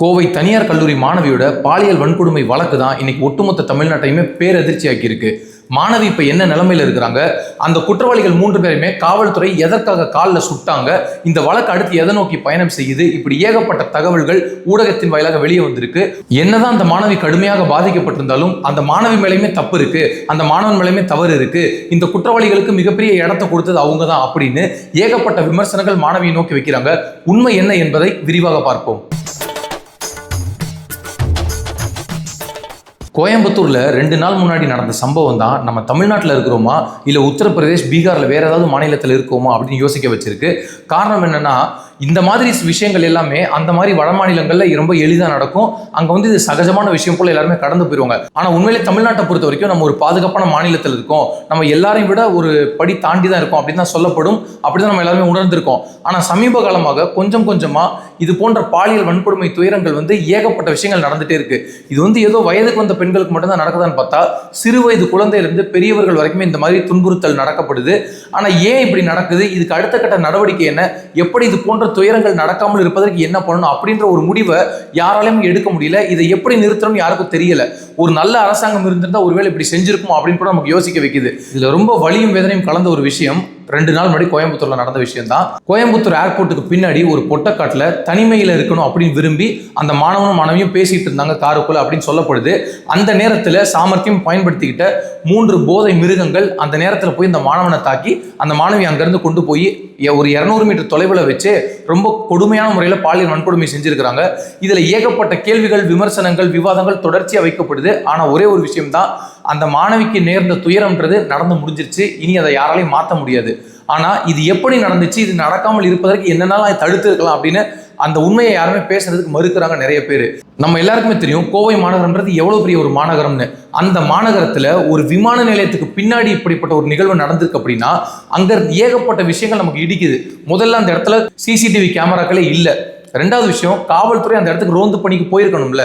கோவை தனியார் கல்லூரி மாணவியோட பாலியல் வன்கொடுமை வழக்கு தான் இன்னைக்கு ஒட்டுமொத்த தமிழ்நாட்டையுமே பேரதிர்ச்சியாக்கி இருக்கு. மாணவி இப்போ என்ன நிலைமையில் இருக்கிறாங்க? அந்த குற்றவாளிகள் மூன்று பேருமே காவல்துறை எதற்காக காலில் சுட்டாங்க? இந்த வழக்கு அடுத்து எதை நோக்கி பயணம் செய்யுது? இப்படி ஏகப்பட்ட தகவல்கள் ஊடகத்தின் வாயிலாக வெளியே வந்திருக்கு. என்னதான் அந்த மாணவி கடுமையாக பாதிக்கப்பட்டிருந்தாலும் அந்த மாணவி மேலேயுமே தப்பு இருக்கு. அந்த மாணவன் மேலேயுமே தவறு இருக்கு. இந்த குற்றவாளிகளுக்கு மிகப்பெரிய இடத்தை கொடுத்தது அவங்க தான் அப்படின்னு ஏகப்பட்ட விமர்சனங்கள் மாணவியை நோக்கி வைக்கிறாங்க. உண்மை என்ன என்பதை விரிவாக பார்ப்போம். கோயம்புத்தூரில் ரெண்டு நாள் முன்னாடி நடந்த சம்பவம் தான் நம்ம தமிழ்நாட்டில் இருக்கிறோமா? இல்லை உத்தரப்பிரதேஷ் பீகாரில் வேறு ஏதாவது மாநிலத்தில் இருக்கோமா? அப்படின்னு யோசிக்க வச்சிருக்கு. காரணம் என்னென்னா இந்த மாதிரி விஷயங்கள் எல்லாமே அந்த மாதிரி வட மாநிலங்களில் ரொம்ப எளிதாக நடக்கும். அங்கே வந்து இது சகஜமான விஷயம் போல் எல்லாருமே கடந்து போயிடுவாங்க ஆனால் உண்மையிலே தமிழ்நாட்டை பொறுத்த வரைக்கும் நம்ம ஒரு பாதுகாப்பான மாநிலத்தில் இருக்கோம். நம்ம எல்லாரையும் விட ஒரு படி தாண்டி தான் இருக்கோம் அப்படின்னு தான் சொல்லப்படும். அப்படி தான் நம்ம எல்லாருமே உணர்ந்திருக்கோம். ஆனால் சமீப காலமாக கொஞ்சம் கொஞ்சமாக இது போன்ற பாலியல் வன்கொடுமை துயரங்கள் வந்து ஏகப்பட்ட விஷயங்கள் நடந்துகிட்டே இருக்குது இது வந்து ஏதோ வயதுக்கு வந்த பெண்களுக்கு மட்டும்தான் நடக்குதான்னு பார்த்தா சிறு வயது குழந்தையிலிருந்து பெரியவர்கள் வரைக்குமே இந்த மாதிரி துன்புறுத்தல் நடக்கப்படுது. ஆனால் ஏன் இப்படி நடக்குது? இதுக்கு அடுத்த கட்ட நடவடிக்கை என்ன? எப்படி இது போன்ற துயரங்கள் நடக்காமல் இருப்பதற்கு என்ன பண்ணணும்? அப்படின்ற ஒரு முடிவை யாராலையும் எடுக்க முடியல. இதை எப்படி நிறுத்தணும்னு யாருக்கும் தெரியல. ஒரு நல்ல அரசாங்கம் இருந்திருந்தால் ஒருவேளை இப்படி செஞ்சிருக்கும் அப்படின்னு கூட நமக்கு யோசிக்க வைக்குது. இதில் ரொம்ப வலியும் வேதனையும் கலந்த ஒரு விஷயம். ரெண்டு நாள் முன்னாடி கோயம்புத்தூர்ல நடந்த விஷயம் தான் கோயம்புத்தூர் ஏர்போர்ட்டுக்கு பின்னாடி ஒரு பொட்டக்காட்டில் தனிமையில் இருக்கணும் அப்படின்னு விரும்பி அந்த மாணவனும் மாணவியும் பேசிட்டு இருந்தாங்க காருக்குள்ள அப்படின்னு சொல்லப்படுது. அந்த நேரத்தில் சாமர்த்தியம் பயன்படுத்திக்கிட்ட மூன்று போதை மிருகங்கள் அந்த நேரத்தில் போய் இந்த மாணவனை தாக்கி அந்த மாணவி அங்கேருந்து கொண்டு போய் ஒரு இரநூறு மீட்டர் தொலைவில் வச்சு ரொம்ப கொடுமையான முறையில் பாலியல் வன்கொடுமை செஞ்சிருக்கிறாங்க. இதில் ஏகப்பட்ட கேள்விகள் விமர்சனங்கள் விவாதங்கள் தொடர்ச்சியாக வைக்கப்படுது. ஆனால் ஒரே ஒரு விஷயம் தான் அந்த மாணவிக்கு நேர்ந்த துயரம்ன்றது நடந்து முடிஞ்சிருச்சு. இனி அதை யாராலையும் மாற்ற முடியாது. ஆனால் இது எப்படி நடந்துச்சு? இது நடக்காமல் இருப்பதற்கு என்னென்னலாம் தடுத்து இருக்கலாம் அப்படின்னு அந்த உண்மையை யாருமே பேசுறதுக்கு மறுக்கிறாங்க நிறைய பேர். நம்ம எல்லாருக்குமே தெரியும் கோவை மாநகரம்ன்றது எவ்வளோ பெரிய ஒரு மாநகரம்னு. அந்த மாநகரத்தில் ஒரு விமான நிலையத்துக்கு பின்னாடி இப்படிப்பட்ட ஒரு நிகழ்வு நடந்திருக்கு அப்படின்னா அங்கே ஏகப்பட்ட விஷயங்கள் நமக்கு இடிக்குது. முதல்ல அந்த இடத்துல சிசிடிவி கேமராக்களே இல்லை. ரெண்டாவது விஷயம் காவல்துறை அந்த இடத்துக்கு ரோந்து பணிக்கு போயிருக்கணும்ல.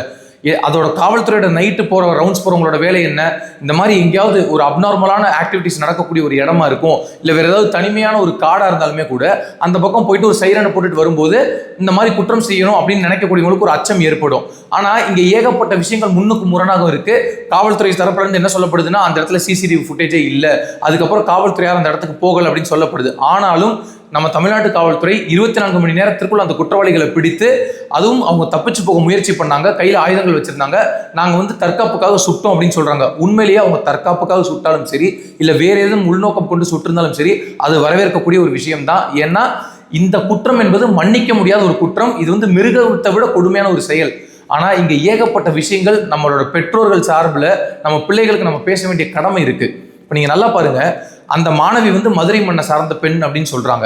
அதோட காவல்துறையோட நைட்டு போகிற ரவுண்ட்ஸ் போகிறவங்களோட வேலை என்ன? இந்த மாதிரி எங்கேயாவது ஒரு அப்நார்மலான ஆக்டிவிட்டிஸ் நடக்கக்கூடிய ஒரு இடமா இருக்கும். இல்லை வேறு ஏதாவது தனிமையான ஒரு காடாக இருந்தாலுமே கூட அந்த பக்கம் போயிட்டு ஒரு சைரனை போட்டுட்டு வரும்போது இந்த மாதிரி குற்றம் செய்யணும் அப்படின்னு நினைக்கக்கூடியவங்களுக்கு ஒரு அச்சம் ஏற்படும். ஆனால் இங்கே ஏகப்பட்ட விஷயங்கள் முன்னுக்கு முரணாக இருக்குது காவல்துறை தரப்புலேருந்து என்ன சொல்லப்படுதுன்னா அந்த இடத்துல சிசிடிவி ஃபுட்டேஜே இல்லை. அதுக்கப்புறம் காவல்துறையார் அந்த இடத்துக்கு போகல அப்படின்னு சொல்லப்படுது. ஆனாலும் நம்ம தமிழ்நாட்டு காவல்துறை இருபத்தி நான்கு மணி நேரத்திற்குள் அந்த குற்றவாளிகளை பிடித்து அதுவும் அவங்க தப்பிச்சு போக முயற்சி பண்ணாங்க. கையில் ஆயுதங்கள் வச்சிருந்தாங்க. நாங்கள் வந்து தற்காப்புக்காக சுட்டோம் அப்படின்னு சொல்கிறாங்க உண்மையிலேயே அவங்க தற்காப்புக்காக சுட்டாலும் சரி இல்லை வேற ஏதும் உள்நோக்கம் கொண்டு சுட்டிருந்தாலும் சரி அது வரவேற்கக்கூடிய ஒரு விஷயம் தான் ஏன்னா இந்த குற்றம் என்பது மன்னிக்க முடியாத ஒரு குற்றம். இது வந்து மிருகத்தை விட கொடுமையான ஒரு செயல். ஆனால் இங்கே ஏகப்பட்ட விஷயங்கள் நம்மளோட பெற்றோர்கள் சார்பில் நம்ம பிள்ளைகளுக்கு நம்ம பேச வேண்டிய கடமை இருக்குது இப்போ நீங்கள் நல்லா பாருங்கள் அந்த மாணவி வந்து மதுரை மண்ணை சார்ந்த பெண் அப்படின்னு சொல்கிறாங்க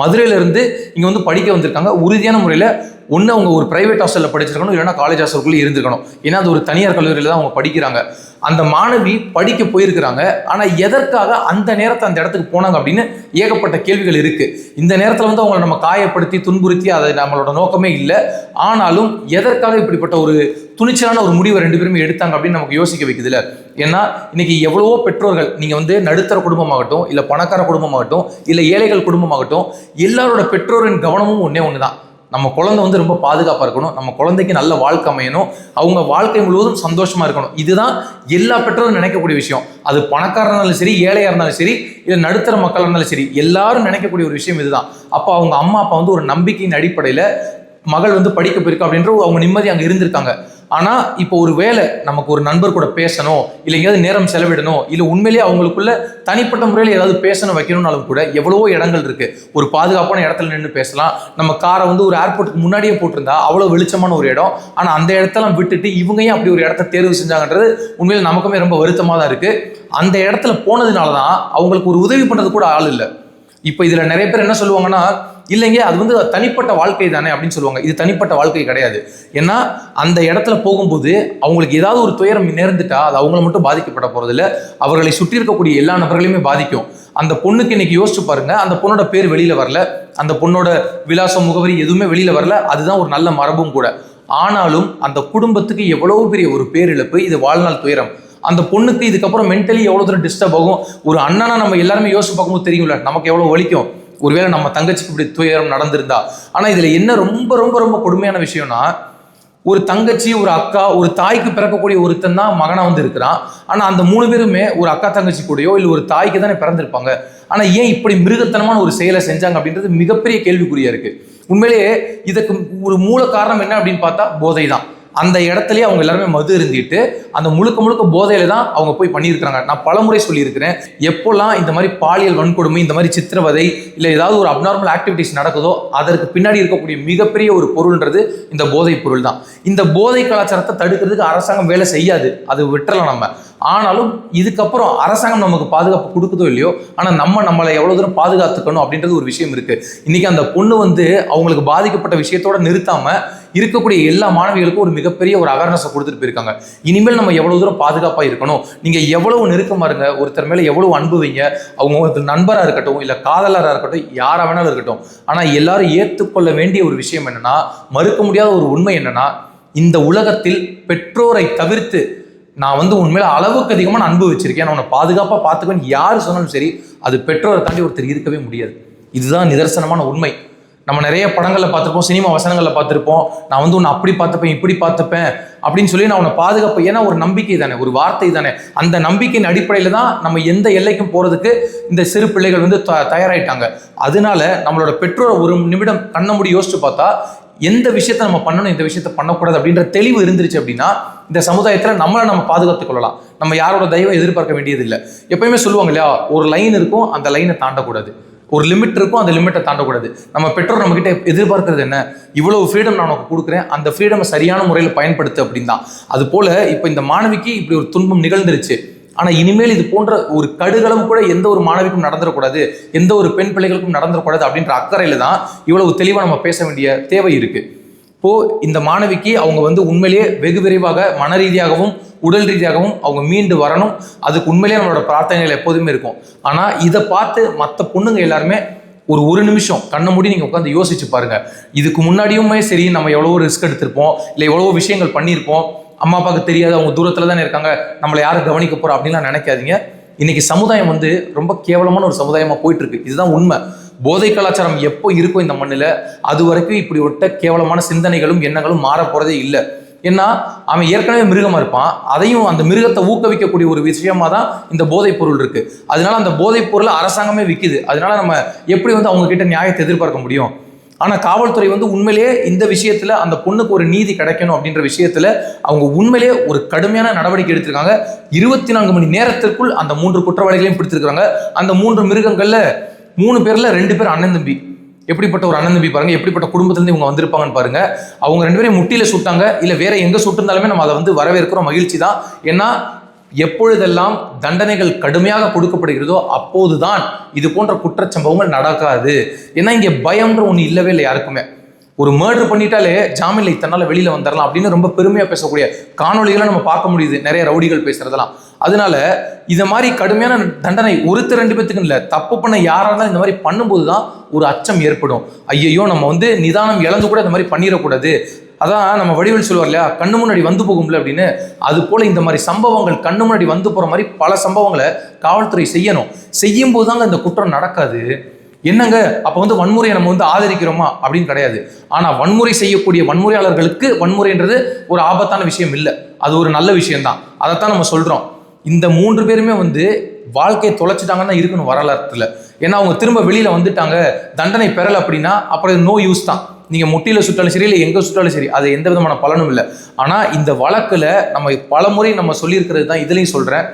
மதுரையிலேருந்து இங்கே வந்து படிக்க வந்திருக்காங்க. உறுதியான முறையில் ஒன்று அவங்க ஒரு பிரைவேட் ஹாஸ்டலில் படிச்சிருக்கணும் இல்லைன்னா காலேஜ் ஹாஸ்டலுக்குள்ளே இருந்திருக்கணும். ஏன்னா அது ஒரு தனியார் கல்லூரியில் தான் அவங்க படிக்கிறாங்க. அந்த மாணவி படிக்க போயிருக்கிறாங்க. ஆனால் எதற்காக அந்த நேரத்தை அந்த இடத்துக்கு போனாங்க அப்படின்னு ஏகப்பட்ட கேள்விகள் இருக்குது இந்த நேரத்தில் வந்து அவங்களை நம்ம காயப்படுத்தி துன்புறுத்தி அதை நம்மளோட நோக்கமே இல்லை. ஆனாலும் எதற்காக இப்படிப்பட்ட ஒரு துணிச்சலான ஒரு முடிவை ரெண்டு பேருமே எடுத்தாங்க அப்படின்னு நமக்கு யோசிக்க வைக்குதுல ஏன்னா இன்னைக்கு எவ்வளவோ பெற்றோர்கள் நீங்கள் வந்து நடுத்தர குடும்பமாகட்டும் இல்லை பணக்கார குடும்பமாகட்டும் இல்லை ஏழைகள் குடும்பமாகட்டும் எல்லாரோட பெற்றோரின் கவனமும் ஒன்றே ஒன்று தான் நம்ம குழந்தை வந்து ரொம்ப பாதுகாப்பாக இருக்கணும். நம்ம குழந்தைக்கு நல்ல வாழ்க்கை அமையணும். அவங்க வாழ்க்கை முழுவதும் சந்தோஷமாக இருக்கணும். இதுதான் எல்லா பெற்றோரும் நினைக்கக்கூடிய விஷயம். அது பணக்காரனா இருந்தாலும் சரி ஏழையாக இருந்தாலும் சரி இல்லை நடுத்தர மக்களாக இருந்தாலும் சரி எல்லாரும் நினைக்கக்கூடிய ஒரு விஷயம் இதுதான். அப்போ அவங்க அம்மா அப்பா வந்து ஒரு நம்பிக்கையின் அடிப்படையில் மகள் வந்து படிக்க போயிருக்கா அப்படின்ற அவங்க நிம்மதி அங்கே இருந்திருக்காங்க. ஆனா இப்போ ஒரு வேலை நமக்கு ஒரு நண்பர் கூட பேசணும் இல்லை எங்கேயாவது நேரம் செலவிடணும் இல்லை உண்மையிலேயே அவங்களுக்குள்ள தனிப்பட்ட முறையில் ஏதாவது பேசணும் வைக்கணும்னாலும் கூட எவ்வளவோ இடங்கள் இருக்கு. ஒரு பாதுகாப்பான இடத்துல நின்று பேசலாம். நம்ம காரை வந்து ஒரு ஏர்போர்ட்டுக்கு முன்னாடியே போட்டிருந்தா அவ்வளோ வெளிச்சமான ஒரு இடம். ஆனால் அந்த இடத்தெல்லாம் விட்டுட்டு இவங்க ஏன் அப்படி ஒரு இடத்த தேர்வு செஞ்சாங்கன்றது உண்மையில் நமக்குமே ரொம்ப வருத்தமாக தான் இருக்கு. அந்த இடத்துல போனதுனால தான் அவங்களுக்கு ஒரு உதவி பண்ணுறது கூட ஆள் இல்லை. இப்போ இதில் நிறைய பேர் என்ன சொல்லுவாங்கன்னா இல்லைங்க அது வந்து தனிப்பட்ட வாழ்க்கை தானே அப்படின்னு சொல்லுவாங்க. இது தனிப்பட்ட வாழ்க்கை கிடையாது. ஏன்னா அந்த இடத்துல போகும்போது அவங்களுக்கு ஏதாவது ஒரு துயரம் நேர்ந்துட்டா அது அவங்கள மட்டும் பாதிக்கப்பட போறதில்ல. அவர்களை சுற்றி இருக்கக்கூடிய எல்லா நபர்களையுமே பாதிக்கும். அந்த பொண்ணுக்கு இன்னைக்கு யோசிச்சு பாருங்க அந்த பொண்ணோட பேர் வெளியில வரல. அந்த பொண்ணோட விலாசம் முகவரி எதுவுமே வெளியில வரல. அதுதான் ஒரு நல்ல மரபும் கூட. ஆனாலும் அந்த குடும்பத்துக்கு எவ்வளவு பெரிய ஒரு பேரிழப்பு இது வாழ்நாள் துயரம். அந்த பொண்ணுக்கு இதுக்கப்புறம் மென்டலி எவ்வளோ தூரம் டிஸ்டர்ப் ஆகும்? ஒரு அண்ணனா நம்ம எல்லாருமே யோசிச்சு பார்க்கும்போது தெரியும்ல நமக்கு எவ்வளோ வலிக்கும்? ஒருவேளை நம்ம தங்கச்சிக்கு இப்படி துயரம் நடந்திருந்தா. ஆனால் இதில் என்ன ரொம்ப ரொம்ப ரொம்ப கொடுமையான விஷயம்னா ஒரு தங்கச்சி ஒரு அக்கா ஒரு தாய்க்கு பிறக்கக்கூடிய ஒருத்தன் தான் மகனாக வந்து இருக்கிறான். ஆனால் அந்த மூணு பேருமே ஒரு அக்கா தங்கச்சி கூடயோ இல்லை ஒரு தாய்க்கு தானே பிறந்திருப்பாங்க. ஆனால் ஏன் இப்படி மிருகத்தனமான ஒரு செயலை செஞ்சாங்க அப்படின்றது மிகப்பெரிய கேள்விக்குறியாக இருக்குது உண்மையிலேயே இதுக்கு ஒரு மூல காரணம் என்ன அப்படின்னு பார்த்தா போதை தான் அந்த இடத்துலயே அவங்க எல்லாருமே மது இருந்திட்டு அந்த முழுக்க முழுக்க போதையில தான் அவங்க போய் பண்ணியிருக்கிறாங்க. நான் பலமுறை சொல்லியிருக்கிறேன். எப்போல்லாம் இந்த மாதிரி பாலியல் வன்கொடுமை இந்த மாதிரி சித்திரவதை இல்லை ஏதாவது ஒரு அப்நார்மல் ஆக்டிவிட்டிஸ் நடக்குதோ அதற்கு பின்னாடி இருக்கக்கூடிய மிகப்பெரிய ஒரு பொருள்ன்றது இந்த போதைப் பொருள் தான். இந்த போதை கலாச்சாரத்தை தடுக்கிறதுக்கு அரசாங்கம் வேலை செய்யாது. அது விட்டுறலாம் நம்ம. ஆனாலும் இதுக்கப்புறம் அரசாங்கம் நமக்கு பாதுகாப்பு கொடுக்குதோ இல்லையோ ஆனால் நம்ம நம்மளை எவ்வளோ தூரம் பாதுகாத்துக்கணும் அப்படின்றது ஒரு விஷயம் இருக்குது இன்றைக்கி அந்த பொண்ணு வந்து அவங்களுக்கு பாதிக்கப்பட்ட விஷயத்தோட நிறுத்தாமல் இருக்கக்கூடிய எல்லா மாணவிகளுக்கும் ஒரு மிகப்பெரிய ஒரு அவேர்னஸை கொடுத்துட்டு போயிருக்காங்க. இனிமேல் நம்ம எவ்வளோ தூரம் பாதுகாப்பாக இருக்கணும்? நீங்கள் எவ்வளவு நெருக்கமாக இருங்க? ஒருத்தர் மேலே எவ்வளோ அன்பு வைங்க? அவங்க உங்களுக்கு நண்பராக இருக்கட்டும் இல்லை காதலராக இருக்கட்டும் யாராக வேணாலும் இருக்கட்டும். ஆனால் எல்லாரும் ஏற்றுக்கொள்ள வேண்டிய ஒரு விஷயம் என்னன்னா மறுக்க முடியாத ஒரு உண்மை என்னன்னா இந்த உலகத்தில் பெற்றோரை தவிர்த்து நான் வந்து உண்மையில அளவுக்கு அதிகமான அன்பு வச்சிருக்கேன். நான் உன்னை பாதுகாப்பாக பார்த்துக்கன்னு யார் சொன்னாலும் சரி அது பெற்றோரை தாண்டி ஒருத்தர் இருக்கவே முடியாது. இதுதான் நிதர்சனமான உண்மை. நம்ம நிறைய படங்களில் பார்த்துருப்போம் சினிமா வசனங்களில் பார்த்துருப்போம். நான் வந்து உன்னை அப்படி பார்த்துப்பேன் இப்படி பார்த்துப்பேன் அப்படின்னு சொல்லி நான் உன்னை பாதுகாப்பு ஏன்னா ஒரு நம்பிக்கை தானே ஒரு வார்த்தை தானே. அந்த நம்பிக்கையின் அடிப்படையில் தான் நம்ம எந்த எல்லைக்கும் போகிறதுக்கு இந்த சிறு பிள்ளைகள் வந்து த தயாராயிட்டாங்க. அதனால நம்மளோட பெற்றோர் ஒரு நிமிடம் கண்ண மூடி யோசிச்சு பார்த்தா எந்த விஷயத்த நம்ம பண்ணணும் இந்த விஷயத்த பண்ணக்கூடாது அப்படின்ற தெளிவு இருந்துருச்சு அப்படின்னா இந்த சமுதாயத்தில் நம்மளை நம்ம பாதுகாத்துக் கொள்ளலாம். நம்ம யாரோட தயவை எதிர்பார்க்க வேண்டியது இல்லை எப்பயுமே சொல்லுவாங்க இல்லையா ஒரு லைன் இருக்கும் அந்த லைனை தாண்டக்கூடாது. ஒரு லிமிட் இருக்கும் அந்த லிமிட்டை தாண்டக்கூடாது. நம்ம பெற்றோர் நம்ம கிட்ட எதிர்பார்க்கறது என்ன? இவ்வளவு ஃப்ரீடம் நான் உனக்கு கொடுக்குறேன் அந்த ஃப்ரீடம் சரியான முறையில் பயன்படுத்து அப்படின்னு. தான் அது போல இப்போ இந்த மாணவிக்கு இப்படி ஒரு துன்பம் நிகழ்ந்துருச்சு. ஆனா இனிமேல் இது போன்ற ஒரு கடுகளவு கூட எந்த ஒரு மாணவிக்கும் நடந்துடக்கூடாது எந்த ஒரு பெண் பிள்ளைகளுக்கும் நடந்துடக்கூடாது அப்படின்ற அக்கறையில தான் இவ்வளவு தெளிவா நம்ம பேச வேண்டிய தேவை இருக்கு. இப்போ இந்த மாணவிக்கு அவங்க வந்து உண்மையிலேயே வெகு விரைவாக மன ரீதியாகவும் உடல் ரீதியாகவும் அவங்க மீண்டு வரணும். அதுக்கு உண்மையிலேயே நம்மளோட பிரார்த்தனைகள் எப்போதுமே இருக்கும். ஆனால் இதை பார்த்து மற்ற பொண்ணுங்க எல்லாருமே ஒரு ஒரு நிமிஷம் கண்ணை மூடி நீங்கள் உட்காந்து யோசிச்சு பாருங்க. இதுக்கு முன்னாடியுமே சரி நம்ம எவ்வளவோ ரிஸ்க் எடுத்திருப்போம். இல்லை எவ்வளவோ விஷயங்கள் பண்ணியிருப்போம். அம்மா அப்பாவுக்கு தெரியாது அவங்க தூரத்தில் தானே இருக்காங்க. நம்மளை யாரும் கவனிக்க போகிறோம் அப்படின்லாம் நினைக்காதீங்க. இன்னைக்கு சமுதாயம் வந்து ரொம்ப கேவலமான ஒரு சமுதாயமாக போயிட்டு இருக்கு. இதுதான் உண்மை. போதை கலாச்சாரம் எப்போ இருக்கும் இந்த மண்ணில் அது வரைக்கும் இப்படி ஒட்ட கேவலமான சிந்தனைகளும் எண்ணங்களும் மாற போகிறதே இல்லை. ஏன்னா அவன் ஏற்கனவே மிருகமாக இருப்பான். அதையும் அந்த மிருகத்தை ஊக்குவிக்கக்கூடிய ஒரு விஷயமா தான் இந்த போதைப் பொருள் இருக்கு. அதனால அந்த போதைப் பொருளை அரசாங்கமே விற்குது அதனால நம்ம எப்படி வந்து அவங்க கிட்ட நியாயத்தை எதிர்பார்க்க முடியும்? ஆனால் காவல்துறை வந்து உண்மையிலேயே இந்த விஷயத்தில் அந்த பொண்ணுக்கு ஒரு நீதி கிடைக்கணும் அப்படின்ற விஷயத்தில் அவங்க உண்மையிலேயே ஒரு கடுமையான நடவடிக்கை எடுத்திருக்காங்க. இருபத்தி நான்கு மணி நேரத்திற்குள் அந்த மூன்று குற்றவாளிகளையும் பிடித்திருக்கிறாங்க அந்த மூன்று மிருகங்களில் மூணு பேரில் ரெண்டு பேர் அண்ணன் தம்பி. எப்படிப்பட்ட ஒரு அண்ணன் தம்பி பாருங்க எப்படிப்பட்ட குடும்பத்திலேருந்து இவங்க வந்திருப்பாங்கன்னு பாருங்க. அவங்க ரெண்டு பேரும் முட்டியில சுட்டாங்க இல்லை வேற எங்கே சுட்டிருந்தாலுமே நம்ம அதை வந்து வரவேற்கிறோம் மகிழ்ச்சி தான். ஏன்னா எப்பொழுதெல்லாம் தண்டனைகள் கடுமையாக கொடுக்கப்படுகிறதோ அப்போதுதான் இது போன்ற குற்றச்சம்பவங்கள் நடக்காது. ஏன்னா இங்கே பயம்ன்ற ஒன்று இல்லவே இல்லை யாருக்குமே. ஒரு மர்டர் பண்ணிட்டாலே ஜாமீன்ல நாள் வெளியில வந்துடலாம் அப்படின்னு ரொம்ப பெருமையா பேசக்கூடிய காணொலிகளை நம்ம பார்க்க முடியுது. நிறைய ரவுடிகள் பேசுறதெல்லாம். அதனால இதை மாதிரி கடுமையான தண்டனை ஒருத்தர் ரெண்டு பேத்துக்கு இல்ல தப்பு பண்ண யாராக இருந்தாலும் இந்த மாதிரி பண்ணும்போது தான் ஒரு அச்சம் ஏற்படும். ஐயையோ நம்ம வந்து நிதானம் இழந்து கூட இந்த மாதிரி பண்ணிடக்கூடாது. அதான் நம்ம வடிவில் சொல்லுவார் இல்லையா கண்ணு முன்னாடி வந்து போகும்ல அப்படின்னு. அது போல இந்த மாதிரி சம்பவங்கள் கண்ணு முன்னாடி வந்து போற மாதிரி பல சம்பவங்களை காவல்துறை செய்யணும். செய்யும் போது தாங்க இந்த குற்றம் நடக்காது. என்னங்க? அப்போ வந்து வன்முறையை நம்ம வந்து ஆதரிக்கிறோமா? அப்படின்னு கிடையாது. ஆனால் வன்முறை செய்யக்கூடிய வன்முறையாளர்களுக்கு வன்முறைன்றது ஒரு ஆபத்தான விஷயம் இல்லை. அது ஒரு நல்ல விஷயம்தான். அதைத்தான் நம்ம சொல்கிறோம் இந்த மூன்று பேருமே வந்து வாழ்க்கையை தொலைச்சிட்டாங்கன்னா இருக்கணும் வரலாற்றுல. ஏன்னா அவங்க திரும்ப வெளியில் வந்துட்டாங்க. தண்டனை பெறல அப்படின்னா அப்புறம் நோ யூஸ் தான். நீங்கள் முட்டியில் சுட்டாலும் சரி இல்லை எங்கே சுட்டாலும் சரி அது எந்த விதமான பலனும் இல்லை. ஆனால் இந்த வழக்கில் நம்ம பல முறை நம்ம சொல்லியிருக்கிறது தான் இதுலேயும் சொல்கிறேன்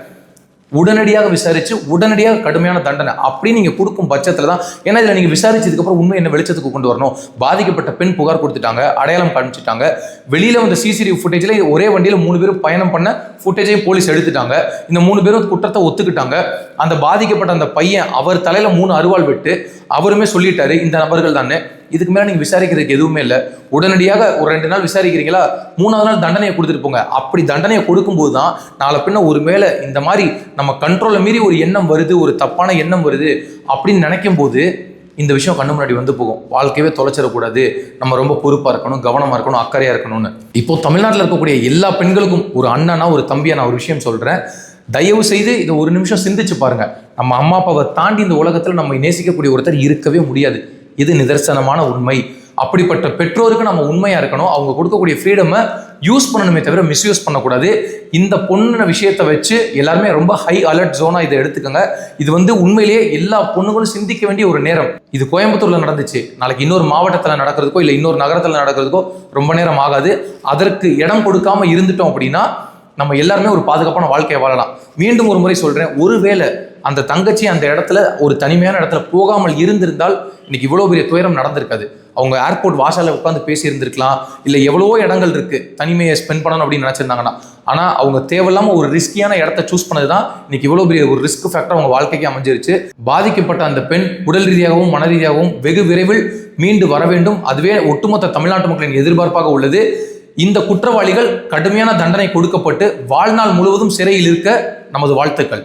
உடனடியாக விசாரிச்சு உடனடியாக கடுமையான தண்டனை அப்படி நீங்க கொடுக்கும் பட்சத்துல தான். ஏன்னா இதில் நீங்க விசாரிச்சதுக்கு அப்புறம் உண்மை என்ன வெளிச்சத்துக்கு கொண்டு வரணும்? பாதிக்கப்பட்ட பெண் புகார் கொடுத்துட்டாங்க அடையாளம் காமிச்சிட்டாங்க வெளியில வந்த சிசிடிவி ஃபுட்டேஜில் ஒரே வண்டியில் மூணு பேரும் பயணம் பண்ண ஃபுட்டேஜையும் போலீஸ் எடுத்துட்டாங்க. இந்த மூணு பேரும் குற்றத்தை ஒத்துக்கிட்டாங்க. அந்த பாதிக்கப்பட்ட அந்த பையன் அவர் தலையில மூணு அருவாள் விட்டு அவருமே சொல்லிட்டாரு இந்த நபர்கள் தானே. இதுக்கு மேல நீங்க விசாரிக்கிறதுக்கு எதுவுமே இல்லை. உடனடியாக ஒரு ரெண்டு நாள் விசாரிக்கிறீங்களா? மூணாவது நாள் தண்டனையை கொடுத்துட்டு போங்க. அப்படி தண்டனையை கொடுக்கும்போது தான் நாளை பின்ன ஒரு மேலே இந்த மாதிரி நம்ம கண்ட்ரோலை மீறி ஒரு எண்ணம் வருது ஒரு தப்பான எண்ணம் வருது அப்படின்னு நினைக்கும் போது இந்த விஷயம் கண்ணு முன்னாடி வந்து போகும். வாழ்க்கையவே தொலைச்சிடக்கூடாது. நம்ம ரொம்ப பொறுப்பாக இருக்கணும் கவனமாக இருக்கணும் அக்கறையாக இருக்கணும்னு. இப்போ தமிழ்நாட்டில் இருக்கக்கூடிய எல்லா பெண்களுக்கும் ஒரு அண்ணனா ஒரு தம்பியா நான் ஒரு விஷயம் சொல்கிறேன் தயவு செய்து இதை ஒரு நிமிஷம் சிந்திச்சு பாருங்க. நம்ம அம்மா அப்பாவை தாண்டி இந்த உலகத்தில் நம்ம நேசிக்கக்கூடிய ஒருத்தர் இருக்கவே முடியாது. இது நிதர்சனமான உண்மை. அப்படிப்பட்ட பெற்றோருக்கு நம்ம உண்மையா இருக்கணும். அவங்க கொடுக்கக்கூடிய ஃப்ரீடமை யூஸ் பண்ணணுமே தவிர மிஸ்யூஸ் பண்ணக்கூடாது. இந்த பொண்ணு விஷயத்தை வச்சு எல்லாருமே ரொம்ப ஹை அலர்ட் ஜோனா இதை எடுத்துக்கோங்க. இது வந்து உண்மையிலேயே எல்லா பொண்ணுங்களும் சிந்திக்க வேண்டிய ஒரு நேரம். இது கோயம்புத்தூர்ல நடந்துச்சு. நாளைக்கு இன்னொரு மாவட்டத்தில் நடக்கிறதுக்கோ இல்லை இன்னொரு நகரத்தில் நடக்கிறதுக்கோ ரொம்ப நேரம் ஆகாது. அதற்கு இடம் கொடுக்காம இருந்துட்டோம் அப்படின்னா நம்ம எல்லாருமே ஒரு பாதுகாப்பான வாழ்க்கையை வாழலாம். மீண்டும் ஒரு முறை சொல்கிறேன் ஒருவேளை அந்த தங்கச்சி அந்த இடத்துல ஒரு தனிமையான இடத்துல போகாமல் இருந்திருந்தால் இன்னைக்கு இவ்வளோ பெரிய துயரம் நடந்திருக்காது. அவங்க ஏர்போர்ட் வாசலில் உட்காந்து பேசி இருந்திருக்கலாம் இல்லை எவ்வளவோ இடங்கள் இருக்குது தனிமையை ஸ்பெண்ட் பண்ணணும் அப்படின்னு நினச்சிருந்தாங்கன்னா. ஆனால் அவங்க தேவையில்லாமல் ஒரு ரிஸ்கியான இடத்த சூஸ் பண்ணது தான் இன்னைக்கு இவ்வளோ பெரிய ஒரு ரிஸ்க் ஃபேக்டர் அவங்க வாழ்க்கைக்கு அமைஞ்சிருச்சு. பாதிக்கப்பட்ட அந்த பெண் உடல் ரீதியாகவும் மன ரீதியாகவும் வெகு விரைவில் மீண்டு வர வேண்டும். அதுவே ஒட்டுமொத்த தமிழ்நாட்டு மக்களின் எதிர்பார்ப்பாக உள்ளது. இந்த குற்றவாளிகள் கடுமையான தண்டனை கொடுக்கப்பட்டு வாழ்நாள் முழுவதும் சிறையில் இருக்க நமது வாழ்த்துக்கள்.